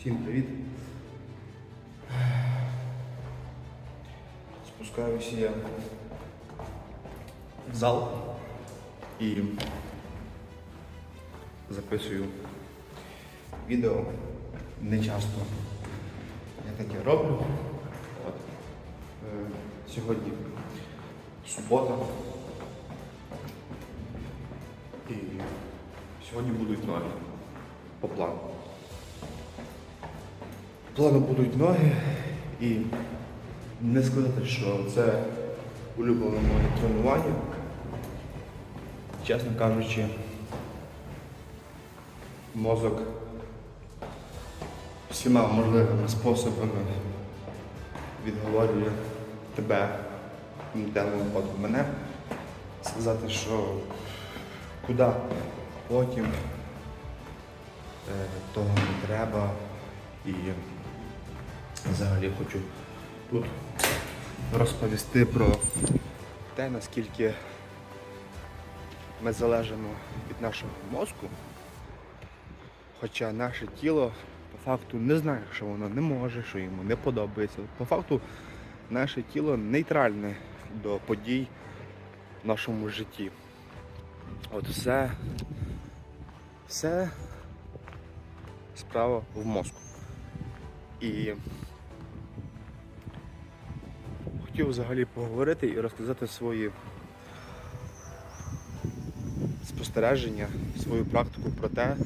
Всім привіт. Спускаюся я в зал і записую відео. Не часто я таке роблю. От. Е, Сьогодні субота. І сьогодні будуть ноги по плану. Плану будуть ноги і не сказати, що це улюблене моє тренування. Чесно кажучи, мозок всіма можливими способами відговорює тебе, даному випадку мене, сказати, що куди потім е, того не треба. І взагалі хочу тут розповісти про те, наскільки ми залежимо від нашого мозку. Хоча наше тіло по факту не знає, що воно не може, що йому не подобається. По факту наше тіло нейтральне до подій в нашому житті. От все, все справа в мозку. І хотів взагалі поговорити і розказати свої спостереження, свою практику про те,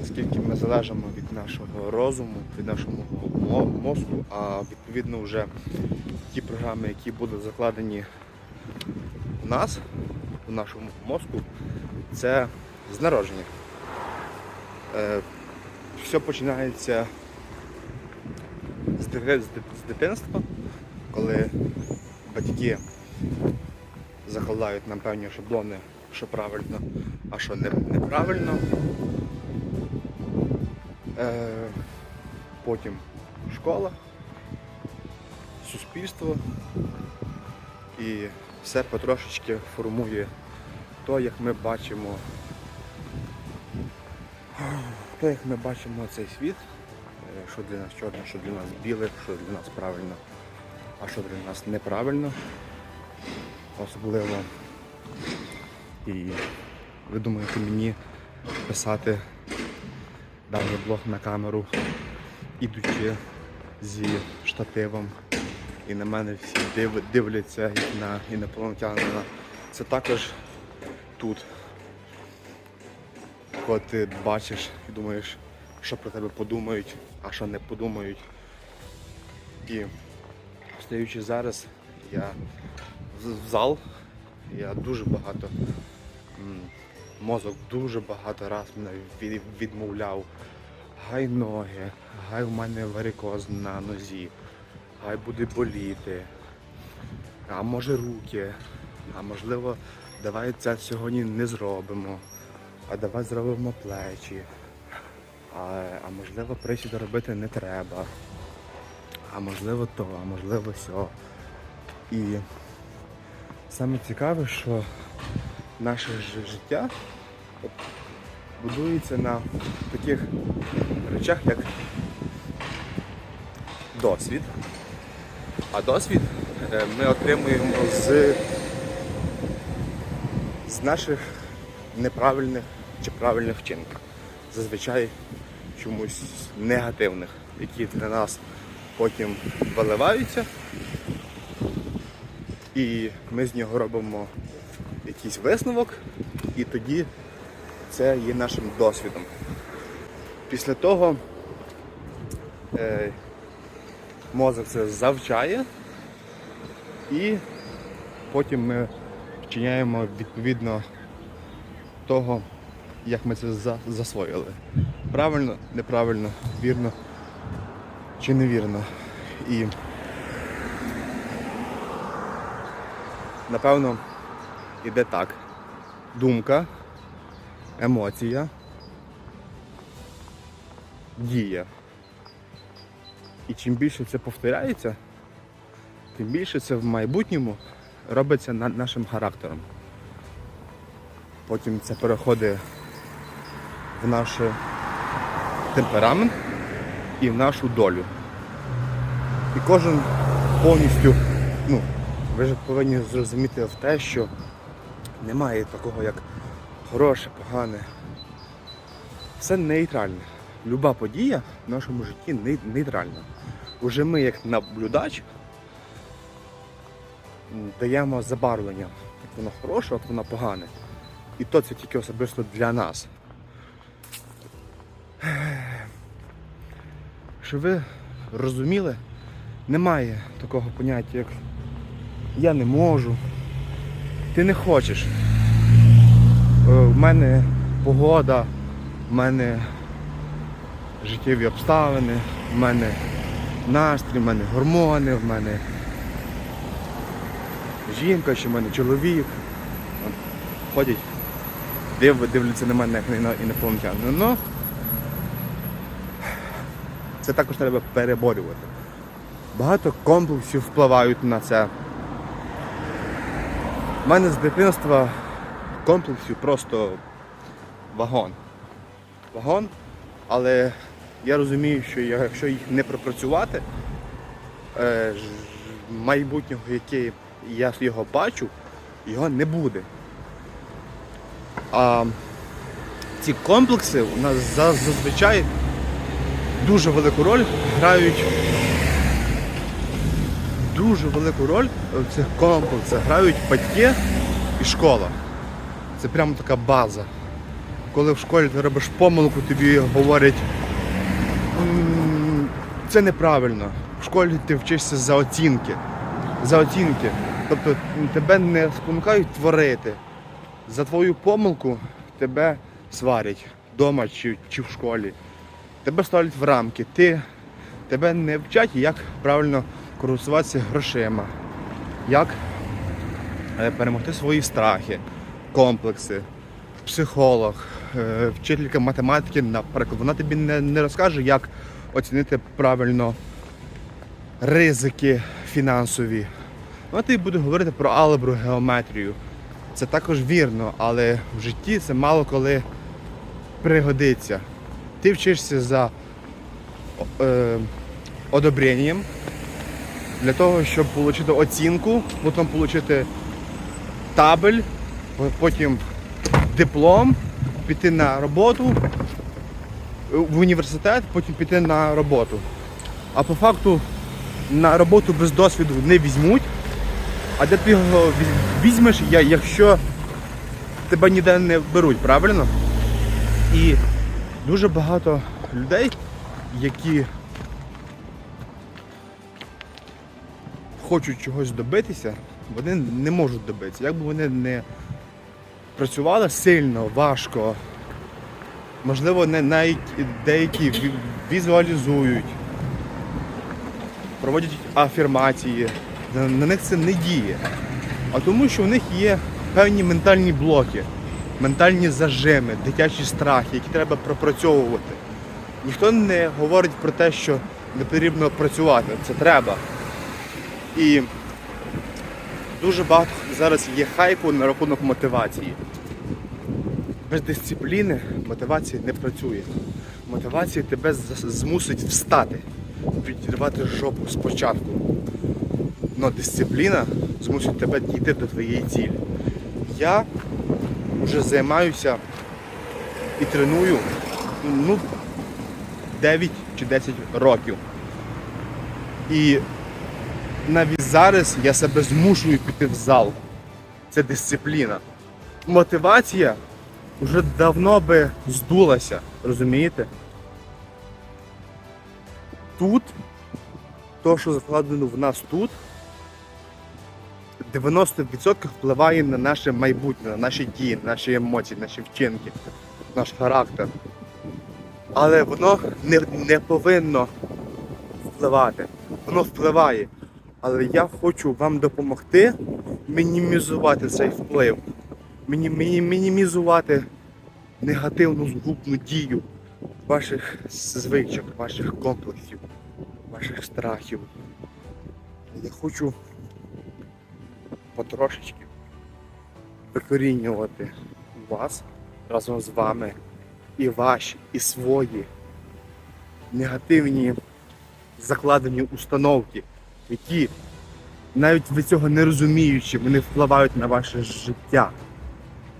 наскільки ми залежимо від нашого розуму, від нашого мозку, а відповідно вже ті програми, які будуть закладені у нас, у нашому мозку, це з народження. Е, все починається з дитинства, коли батьки закладають нам певні шаблони, що правильно, а що неправильно. Е, потім школа, суспільство і все потрошечки формує то, як ми бачимо то, як ми бачимо цей світ, е, що для нас чорне, що для нас біле, що для нас правильно, а що для нас неправильно. Особливо. І ви думаєте мені писати даний блог на камеру, ідучи зі штативом. І на мене всі див- дивляться як на інопланетянина. Це також тут коли ти бачиш і думаєш, що про тебе подумають, а що не подумають. І стоючи зараз, я в зал, я дуже багато, мозок дуже багато раз мене відмовляв. Гай ноги, гай в мене варикоз на нозі, гай буде боліти, а може руки, а можливо, давай це сьогодні не зробимо а давай зробимо плечі. А, а можливо присіди робити не треба. А можливо то, а можливо сьо. І саме цікаве, що наше життя будується на таких речах, як досвід. А досвід е, ми отримуємо з, з наших неправильних чи правильних вчинків. Зазвичай чомусь негативних, які для нас потім виливаються. І ми з нього робимо якийсь висновок, і тоді це є нашим досвідом. Після того е, мозок це завчає, і потім ми вчиняємо відповідно того, як ми це засвоїли. Правильно, неправильно, вірно чи невірно. І напевно іде так. Думка, емоція, дія. І чим більше це повторяється, тим більше це в майбутньому робиться на- нашим характером. Потім це переходить в наш темперамент, і в нашу долю. І кожен повністю, ну, ви ж повинні зрозуміти в те, що немає такого, як хороше, погане. Все нейтральне. Люба подія в нашому житті нейтральна. Уже ми, як наблюдач, даємо забарвлення, як воно хороше, як воно погане. І то це тільки особисто для нас. Щоб ви розуміли, немає такого поняття, як я не можу, ти не хочеш. Е, В мене погода, в мене життєві обставини, в мене настрій, в мене гормони, в мене жінка, чи в мене чоловік. Ходять, див, дивляться на мене як на інопланетяни. Це також треба переборювати. Багато комплексів впливають на це. У мене з дитинства комплексів просто вагон. Вагон, але я розумію, що якщо їх не пропрацювати, е, майбутнього, яке я його бачу, його не буде. А ці комплекси у нас за- зазвичай дуже велику роль грають. Дуже велику роль в цих комплексах грають батьки і школа. Це прямо така база. Коли в школі ти робиш помилку, тобі говорять, це неправильно. В школі ти вчишся за оцінки. За оцінки. Тобто тебе не спонукають творити. За твою помилку тебе сварять вдома чи, чи в школі. Тебе ставлять в рамки. Ти, тебе не вчать, як правильно користуватися грошима, як е, перемогти свої страхи, комплекси, психолог, е, вчителька математики, наприклад, вона тобі не, не розкаже, як оцінити правильно ризики фінансові. Вона тобі буде говорити про алгебру, геометрію. Це також вірно, але в житті це мало коли пригодиться. Ти вчишся за е, одобренням для того, щоб отримати оцінку, потім отримати табель, потім диплом, піти на роботу в університет, потім піти на роботу. А по факту на роботу без досвіду не візьмуть. А де ти його візьмеш, якщо тебе ніде не беруть, правильно? І дуже багато людей, які хочуть чогось добитися, вони не можуть добитися. Якби вони не працювали сильно, важко, можливо, не навіть деякі візуалізують, проводять афірмації, на, них це не діє. А тому, що в них є певні ментальні блоки, ментальні зажими, дитячі страхи, які треба пропрацьовувати. Ніхто не говорить про те, що не потрібно працювати, це треба. І дуже багато зараз є хайпу на рахунок мотивації. Без дисципліни мотивація не працює. Мотивація тебе змусить встати, підірвати жопу спочатку. Но дисципліна змусить тебе дійти до твоєї цілі. Я вже займаюся і треную ну, 9 чи 10 років. І навіть зараз я себе змушую піти в зал. Це дисципліна. Мотивація вже давно би здулася, розумієте? Тут, то, що закладено в нас тут, 90% впливає на наше майбутнє, на наші дії, на наші емоції, наші вчинки, наш характер. Але воно не, не повинно впливати. Воно впливає. Але я хочу вам допомогти мінімізувати цей вплив, міні, міні, мінімізувати негативну згубну дію ваших звичок, ваших комплексів, ваших страхів. Я хочу потрошечки викорінювати вас разом з вами і ваші, і свої негативні закладені установки, які навіть ви цього не розуміючи, вони впливають на ваше життя.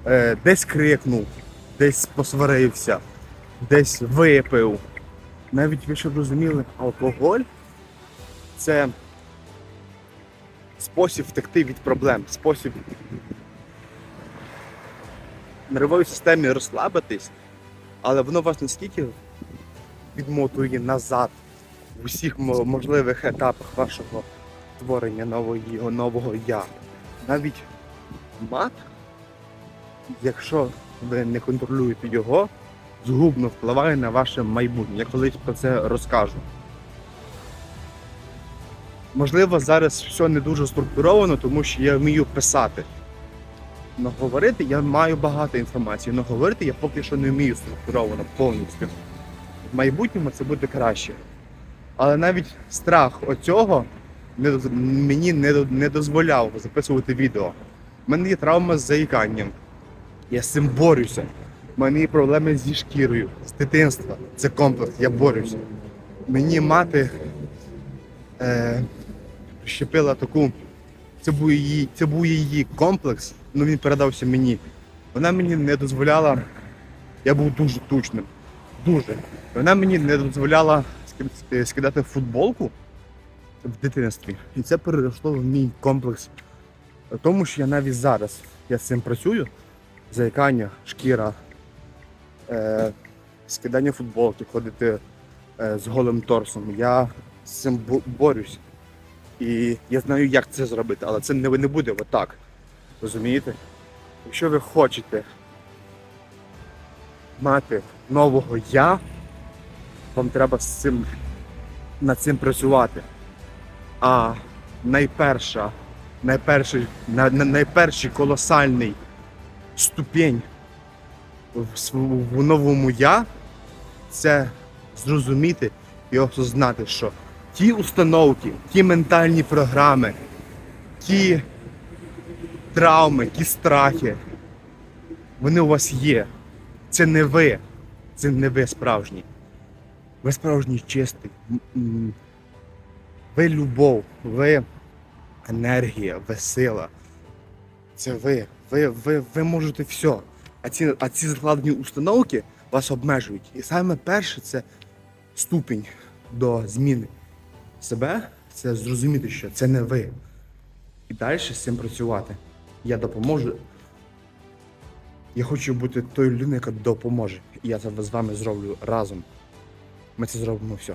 Е, десь крикнув, десь посварився, десь випив. Навіть ви щоб розуміли, алкоголь це спосіб втекти від проблем, спосіб нервовій системі розслабитись, але воно вас настільки відмотує назад в усіх можливих етапах вашого творення нового, нового я. Навіть мат, якщо ви не контролюєте його, згубно впливає на ваше майбутнє. Я колись про це розкажу. Можливо, зараз все не дуже структуровано, тому що я вмію писати. Но говорити я маю багато інформації, але говорити я поки що не вмію структуровано повністю. В майбутньому це буде краще. Але навіть страх оцього не, мені не, не дозволяв записувати відео. У мене є травма з заїканням. Я з цим борюся. У мене є проблеми зі шкірою, з дитинства. Це комплекс, я борюся. Мені мати е, прищепила таку. Це був її, це був її комплекс, ну він передався мені. Вона мені не дозволяла. Я був дуже тучним. Дуже. Вона мені не дозволяла скидати футболку в дитинстві. І це перейшло в мій комплекс. Тому що я навіть зараз я з цим працюю. Заїкання, шкіра, е, скидання футболки, ходити е, з голим торсом. Я з цим борюсь. І я знаю, як це зробити, але це не, не буде отак. Розумієте? Якщо ви хочете мати нового я, вам треба з цим, над цим працювати. А найперша, найперший, на, на- найперший колосальний ступінь в новому я це зрозуміти і осознати, що ті установки, ті ментальні програми, ті травми, ті страхи, вони у вас є. Це не ви. Це не ви справжній. Ви справжній чистий. Ви любов, ви енергія, ви сила. Це ви. Ви, ви, ви можете все. А ці, а ці закладені установки вас обмежують. І саме перше це ступінь до зміни себе це зрозуміти, що це не ви. І далі з цим працювати. Я допоможу. Я хочу бути тою людиною, яка допоможе. І я це з вами зроблю разом. Ми це зробимо все.